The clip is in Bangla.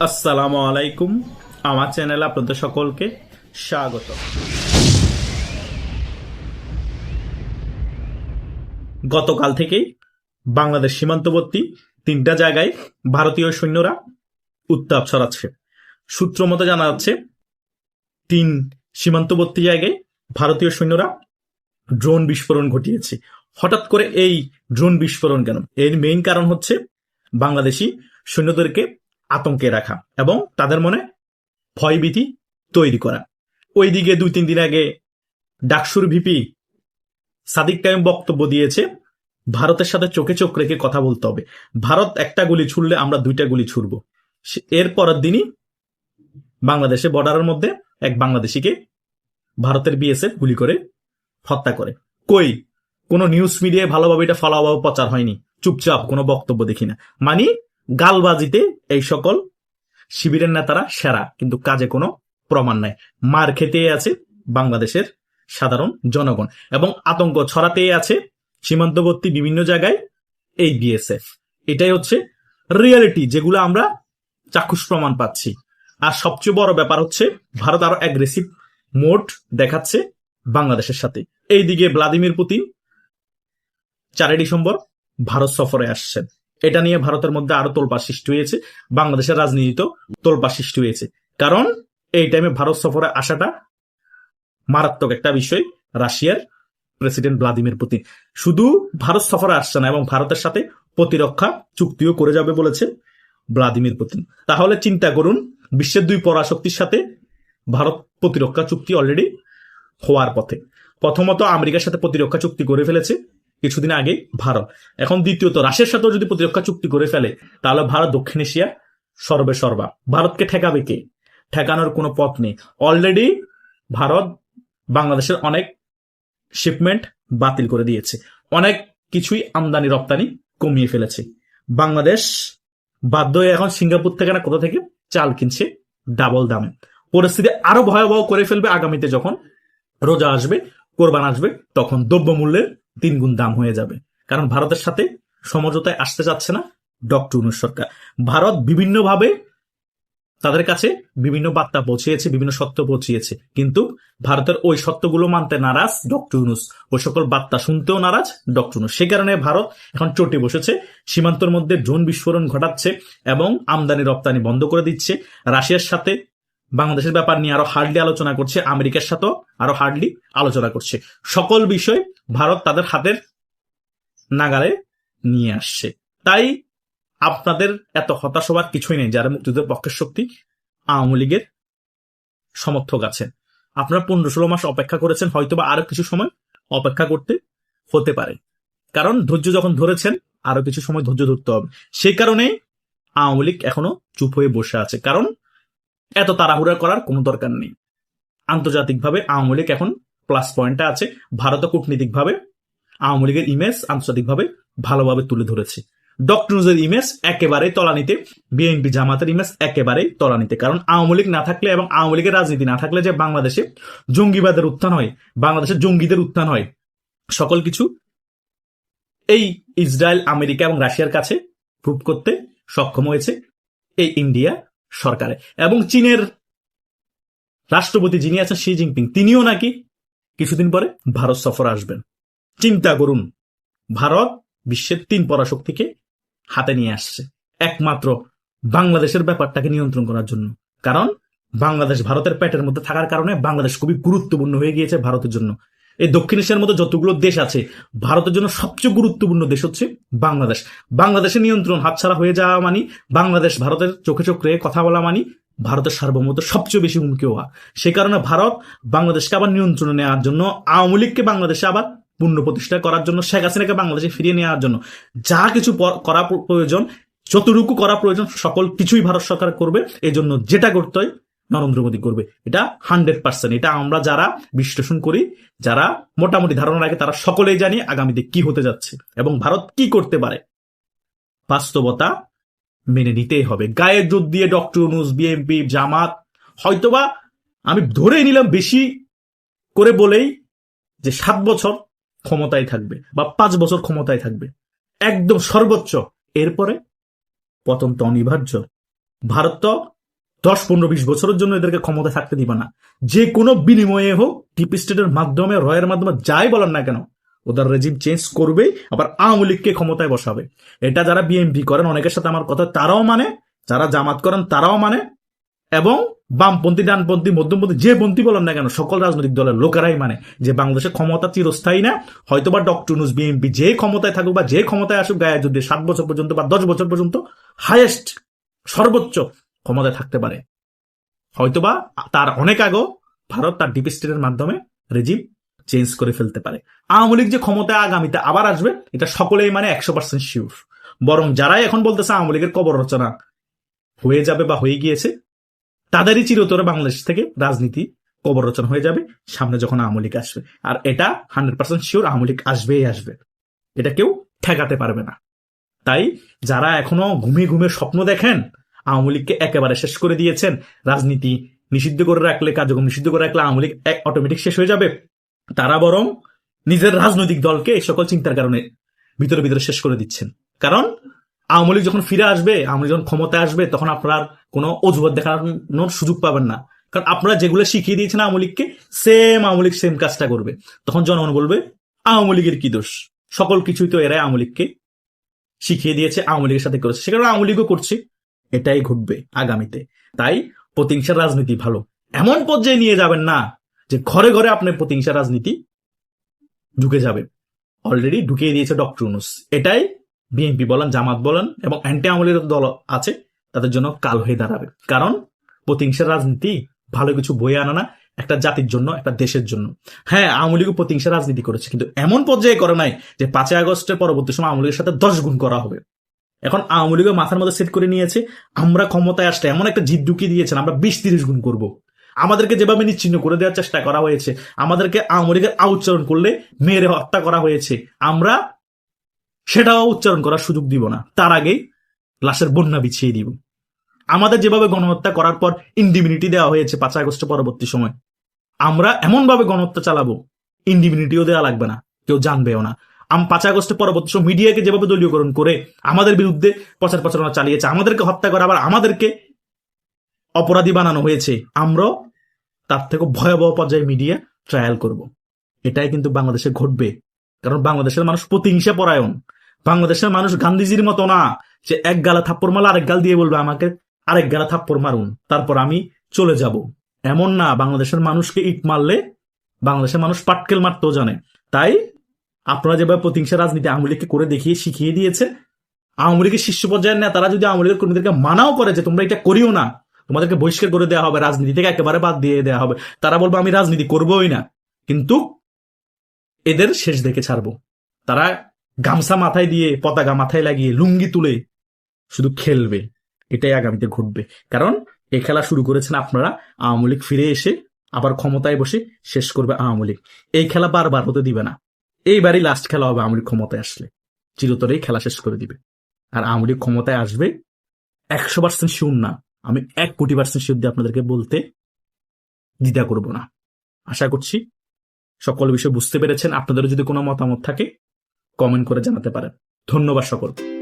আসসালামু আলাইকুম। আমার চ্যানেলে আপনাদের সকলকে স্বাগত। গতকাল থেকেই বাংলাদেশ সীমান্তবর্তী তিনটা জায়গায় ভারতীয় সৈন্যরা উত্তাপ ছড়াচ্ছে। সূত্র মতো জানা যাচ্ছে, তিন সীমান্তবর্তী জায়গায় ভারতীয় সৈন্যরা ড্রোন বিস্ফোরণ ঘটিয়েছে। হঠাৎ করে এই ড্রোন বিস্ফোরণ কেন? এর মেইন কারণ হচ্ছে বাংলাদেশি সৈন্যদেরকে আতঙ্কে রাখা এবং তাদের মনে ভয়ভীতি তৈরি করা। ওইদিকে দুই তিন দিন আগে ডাকসুর ভিপি সাদিক কাইম বক্তব্য দিয়েছে, ভারতের সাথে চোখে চোখ রেখে কথা বলতে হবে। ভারত একটা গুলি ছুড়লে আমরা দুইটা গুলি ছুড়ব। এর পরের দিনই বাংলাদেশে বর্ডারের মধ্যে এক বাংলাদেশিকে ভারতের বিএসএফ গুলি করে হত্যা করে। কই? কোনো নিউজ মিডিয়ায় ভালোভাবে এটা ফলাভাবে প্রচার হয়নি। চুপচাপ কোনো বক্তব্য দেখি না। মানে গালবাজিতে এই সকল শিবিরের নেতারা সেরা, কিন্তু কাজে কোনো প্রমাণ নাই। মার খেতে আছে বাংলাদেশের সাধারণ জনগণ এবং আতঙ্ক ছড়াতে আছে সীমান্তবর্তী বিভিন্ন জায়গায় এই বিএসএফ এটাই হচ্ছে রিয়েলিটি যেগুলো আমরা চাক্ষুষ প্রমাণ পাচ্ছি। আর সবচেয়ে বড় ব্যাপার হচ্ছে ভারত আরও অ্যাগ্রেসিভ মোড দেখাচ্ছে বাংলাদেশের সাথে। এইদিকে ভ্লাদিমির পুতিন চারই ডিসেম্বর ভারত সফরে আসছেন। এটা নিয়ে ভারতের মধ্যে আরও তোলপা সৃষ্টি হয়েছে, বাংলাদেশের রাজনীতিতেও তোলপা সৃষ্টি হয়েছে। কারণ এই টাইমে ভারত সফরে আসাটা মারাত্মক একটা বিষয়, রাশিয়ার প্রেসিডেন্ট ভ্লাদিমির পুতিন। শুধু ভারত সফরে আসছে না, এবং ভারতের সাথে প্রতিরক্ষা চুক্তিও করে যাবে বলেছে ভ্লাদিমির পুতিন। তাহলে চিন্তা করুন, বিশ্বের দুই পরাশক্তির সাথে ভারত প্রতিরক্ষা চুক্তি অলরেডি হওয়ার পথে। প্রথমত আমেরিকার সাথে প্রতিরক্ষা চুক্তি করে ফেলেছে কিছুদিন আগে ভারত। এখন দ্বিতীয়ত, রাশিয়ার সাথেও যদি প্রতিরক্ষা চুক্তি করে ফেলে, তাহলে ভারত দক্ষিণ এশিয়া সর্বে সর্বা। ভারতকে ঠেকাবে কে? ঠেকানোর কোনো পথ নেই। অলরেডি ভারত বাংলাদেশের অনেক শিপমেন্ট বাতিল করে দিয়েছে। অনেক কিছুই আমদানি, রপ্তানি কমিয়ে ফেলেছে। বাংলাদেশ বাধ্য হয়ে এখন সিঙ্গাপুর থেকে না কোথা থেকে? চাল কিনছে ডাবল দামে। পরিস্থিতি আরও ভয়াবহ করে ফেলবে আগামীতে যখন। রোজা আসবে, কোরবান আসবে, তখন দ্রব্যমূল্যের তিন গুণ দাম হয়ে যাবে। কারণ ভারতের সাথে সমঝোতায় আসতে চাচ্ছে না ডক্টর ইউনুস সরকার। ভারত বিভিন্নভাবে তাদের কাছে বিভিন্ন বার্তা পৌঁছিয়েছে, বিভিন্ন সত্য পৌঁছিয়েছে। কিন্তু ভারতের ওই সত্যগুলো মানতে নারাজ ডক্টর ইউনুস। ওই সকল বার্তা শুনতেও নারাজ ডক্টর ইউনুস। সে কারণে ভারত এখন চটে বসেছে, সীমান্তর মধ্যে ড্রোন বিস্ফোরণ ঘটাচ্ছে এবং আমদানি রপ্তানি বন্ধ করে দিচ্ছে। রাশিয়ার সাথে বাংলাদেশের ব্যাপার নিয়ে আরও হার্ডলি আলোচনা করছে, আমেরিকার সাথেও আরও হার্ডলি আলোচনা করছে। সকল বিষয় ভারত তাদের হাতের নাগালে নিয়ে আসছে। তাই আপনাদের এত হতাশ হওয়ার কিছুই নেই, যারা মুক্তিযুদ্ধের পক্ষের শক্তি আওয়ামী লীগের সমর্থক আছেন। আপনারা পনেরো ষোলো মাস অপেক্ষা করেছেন, হয়তোবা আরও কিছু সময় অপেক্ষা করতে হতে পারে। কারণ ধৈর্য যখন ধরেছেন, আরও কিছু সময় ধৈর্য ধরতে হবে। সেই কারণেই আওয়ামী লীগ এখনও চুপ হয়ে বসে আছে। কারণ এত তাড়াহুড়া করার কোনো দরকার নেই। আন্তর্জাতিকভাবে আওয়ামী লীগ এখন প্লাস পয়েন্টটা আছে। ভারত কূটনীতিকভাবে, আওয়ামী লীগের ইমেজ আন্তর্জাতিকভাবে ভালোভাবে তুলে ধরেছে। ডক্টরজের ইমেজ একেবারেই তলানিতে বিএনপি জামাতের ইমেজ একেবারেই তলানিতে। কারণ আওয়ামী লীগ না থাকলে এবং আওয়ামী লীগের রাজনীতি না থাকলে যে বাংলাদেশে জঙ্গিবাদের উত্থান হয় বাংলাদেশে জঙ্গিদের উত্থান হয়, সকল কিছু এই ইসরায়েল, আমেরিকা এবং রাশিয়ার কাছে প্রুভ করতে সক্ষম হয়েছে। এই ইন্ডিয়া সরকারে। এবং চীনের রাষ্ট্রপতি যিনি আছেন শি জিনপিং, তিনিও নাকি কিছুদিন পরে ভারত সফর আসবেন। চিন্তা করুন, ভারত বিশ্বের তিন পরাশক্তিকে হাতে নিয়ে আসছে। একমাত্র বাংলাদেশের ব্যাপারটাকে নিয়ন্ত্রণ করার জন্য। কারণ বাংলাদেশ ভারতের পেটের মধ্যে থাকার কারণে বাংলাদেশ খুবই গুরুত্বপূর্ণ হয়ে গিয়েছে ভারতের জন্য। এই দক্ষিণ এশিয়ার মতো যতগুলো দেশ আছে, ভারতের জন্য সবচেয়ে গুরুত্বপূর্ণ দেশ হচ্ছে বাংলাদেশ। বাংলাদেশের নিয়ন্ত্রণ হাতছাড়া হয়ে যাওয়া মানে বাংলাদেশ ভারতের চোখে চোখ কথা বলা মানি ভারতের সার্বভৌমত্ব সবচেয়ে বেশি হুমকি হওয়া। সে কারণে ভারত বাংলাদেশকে আবার নিয়ন্ত্রণে নেওয়ার জন্য, আওয়ামী লীগকে বাংলাদেশে আবার পূর্ণ প্রতিষ্ঠা করার জন্য, শেখ হাসিনাকে বাংলাদেশে ফিরিয়ে নেওয়ার জন্য। যা কিছু করা প্রয়োজন, যতটুকু করা প্রয়োজন, সকল কিছুই ভারত সরকার করবে। এই জন্য যেটা করতে হয় নরেন্দ্র মোদী করবে। এটা হান্ড্রেড পার্সেন্ট। এটা আমরা যারা বিশ্লেষণ করি, যারা মোটামুটি ধারণা রাখে, তারা সকলেই জানি আগামীতে কি হতে যাচ্ছে এবং ভারত কি করতে পারে। বাস্তবতা মেনে নিতেই হবে। গায়ে জোর দিয়ে ডক্টর ইউনুস, বিএনপি, জামাত, হয়তোবা আমি ধরে নিলাম বেশি করে বলেই যে সাত বছর ক্ষমতায় থাকবে বা পাঁচ বছর ক্ষমতায় থাকবে। একদম সর্বোচ্চ। এরপরে পতন তো অনিবার্য। ভারত তো দশ, পনেরো, বিশ বছরের জন্য এদেরকে ক্ষমতা থাকতে দিবে না। যে কোনো বিনিময়ে হোক ডিপ স্টেটের মাধ্যমে, রয়ের মাধ্যমে, যাই বলেন না কেন, ওদের রেজিম চেঞ্জ করবেই, আবার আওয়ামী লীগকে ক্ষমতায় বসাবে। এটা যারা বিএনপি করেন, অনেকের সাথে আমার কথা, তারাও মানে যারা জামাত করেন, তারাও মানে এবং বামপন্থী, ডানপন্থী, মধ্যমপন্থী, যে পন্থী বলেন না কেন, সকল রাজনৈতিক দলের লোকেরাই মানে যে বাংলাদেশের ক্ষমতা চিরস্থায়ী না, হয়তোবা ডক্টর নুস বিএনপি যে ক্ষমতায় থাকুক বা যে ক্ষমতায় আসুক, গায়ে যদি সাত বছর পর্যন্ত বা দশ বছর পর্যন্ত হায়েস্ট সর্বোচ্চ ক্ষমতায় থাকতে পারে। হয়তোবা তার অনেক আগেও ভারত তার ডিপ স্টেটের মাধ্যমে রেজিম চেঞ্জ করে ফেলতে পারে। আওয়ামী লীগ যে ক্ষমতায় আগামীতে আবার আসবে, এটা সকলেই মানে একশো পার্সেন্ট শিওর বরং যারাই এখন বলতেছে আওয়ামী লীগের কবর রচনা হয়ে যাবে বা হয়ে গিয়েছে, তাদেরই চিরতরে বাংলাদেশ থেকে রাজনীতি কবর রচনা হয়ে যাবে সামনে যখন আওয়ামী লীগ আসবে। আর এটা hundred percent sure Awami League আসবেই আসবে। এটা কেউ ঠেকাতে পারবে না। তাই যারা এখনও ঘুমিয়ে ঘুমিয়ে স্বপ্ন দেখেন আওয়ামী লীগকে একেবারে শেষ করে দিয়েছেন। রাজনীতি নিষিদ্ধ করে রাখলে, কার্যক্রম নিষিদ্ধ করে রাখলে আওয়ামী লীগ অটোমেটিক শেষ হয়ে যাবে। তারা বরং নিজের রাজনৈতিক দলকে এই সকল চিন্তার কারণে ভিতরে ভিতরে শেষ করে দিচ্ছেন। কারণ আওয়ামী লীগ যখন ফিরে আসবে, আওয়ামী যখন ক্ষমতায় আসবে, তখন আপনার কোনো অজুহাত দেখানোর সুযোগ পাবেন না। কারণ আপনারা যেগুলো শিখিয়ে দিয়েছেন আওয়ামী লীগকে সেম আওয়ামী লীগ সেম কাজটা করবে। তখন জনগণ বলবে, আওয়ামী লীগের কি দোষ? সকল কিছুই তো এরাই আওয়ামী লীগকে শিখিয়ে দিয়েছে, আওয়ামী লীগের সাথে করেছে। সেখানে আওয়ামী লীগও করছে। এটাই ঘটবে আগামীতে। তাই প্রতিহিংসার রাজনীতি ভালো। এমন পর্যায়ে নিয়ে যাবেন না যে ঘরে ঘরে আপনার প্রতিহিংসার রাজনীতি ঢুকে যাবে অলরেডি ঢুকিয়ে দিয়েছে ডক্টর ইউনুস। এটাই বিএনপি বলেন, জামাত বলেন এবং অ্যান্টি আমলের দল আছে, তাদের জন্য কাল হয়ে দাঁড়াবে। কারণ প্রতিহিংসার রাজনীতি ভালো কিছু বয়ে আনা না একটা জাতির জন্য, একটা দেশের জন্য। হ্যাঁ আওয়ামী লীগও প্রতিহিংসা রাজনীতি করেছে, কিন্তু এমন পর্যায়ে করে নাই যে পাঁচই আগস্টের পরবর্তী সময় আওয়ামী লীগের সাথে দশ গুণ করা হবে। এখন আওয়ামী লীগের মাথার মধ্যে সেট করে নিয়েছে, আমরা ক্ষমতায় আসলে এমন একটা জিদ ঢুকিয়ে দিয়েছেন, আমরা বিশ তিরিশ গুণ করব। আমাদেরকে যেভাবে নিচ্ছিন্ন করে দেওয়ার চেষ্টা করা হয়েছে, আমাদেরকে আওয়ামী লীগের আউচ্চারণ করলে মেয়েরে হত্যা করা হয়েছে, আমরা সেটাও উচ্চারণ করার সুযোগ দিব না। তার আগেই লাশের বন্যা বিছিয়ে দিব। আমাদের যেভাবে গণহত্যা করার পর ইন্ডিমিনিটি দেওয়া হয়েছে পাঁচ আগস্ট পরবর্তী সময়, আমরা এমনভাবে গণহত্যা চালাবো ইন্ডিমিনিটিও দেওয়া লাগবে না, কেউ জানবেও না। আম পাঁচ আগস্টের পরবর্তী সময় মিডিয়াকে যেভাবে দলীয়করণ করে আমাদের বিরুদ্ধে প্রচার প্রচারণা চালিয়েছে, আমাদেরকে হত্যা করে, আবার আমাদেরকে অপরাধী বানানো হয়েছে, আমরাও তার থেকে ভয়াবহ পর্যায়ে মিডিয়া ট্রায়াল করব। এটাই কিন্তু বাংলাদেশে ঘটবে। কারণ বাংলাদেশের মানুষ প্রতিহিংসা পরায়ণ। বাংলাদেশের মানুষ গান্ধীজির মতো না যে এক গালা থাপ্পড় মারলে আরেক গাল দিয়ে বলবে আমাকে আরেক গালা থাপ্পড় মারুন, তারপর আমি চলে যাব। এমন না, বাংলাদেশের মানুষকে ইট মারলে বাংলাদেশের মানুষ পাটকেল মারতেও জানে। তাই আপনারা যেভাবে প্রতিহিংসা রাজনীতি আওয়ামী লীগকে করে দেখিয়ে শিখিয়ে দিয়েছে, আওয়ামী লীগের শীর্ষ পর্যায়ের নেতারা যদি আওয়ামী লীগের কর্মীদেরকে মানাও করে যে তোমরা এটা করিও না, তোমাদেরকে বহিষ্কার করে দেওয়া হবে রাজনীতি থেকে একেবারে বাদ দিয়ে দেওয়া হবে, তারা বলব, আমি রাজনীতি করবোই না। কিন্তু এদের শেষ দেখে ছাড়বো। তারা গামছা মাথায় দিয়ে, পতাকা মাথায় লাগিয়ে, লুঙ্গি তুলে শুধু খেলবে। এটাই আগামীতে ঘটবে। কারণ এ খেলা শুরু করেছেন আপনারা, আওয়ামী লীগ ফিরে এসে আবার ক্ষমতায় বসে শেষ করবে আওয়ামী লীগ। এই খেলা বারবার হতে দিবে না। এইবারই লাস্ট খেলা হবে আওয়ামী ক্ষমতায় আসলে। চিরতরেই খেলা শেষ করে দিবে। আর আওয়ামী লীগ ক্ষমতায় আসবে একশো পার্সেন্ট শিউর না। আমি এক কোটি পার্সেন্ট শিউর দিয়ে আপনাদেরকে বলতে দ্বিধা করব না। আশা করছি সকল বিষয় বুঝতে পেরেছেন। আপনাদেরও যদি কোনো মতামত থাকে কমেন্ট করে জানাতে পারেন। ধন্যবাদ সকল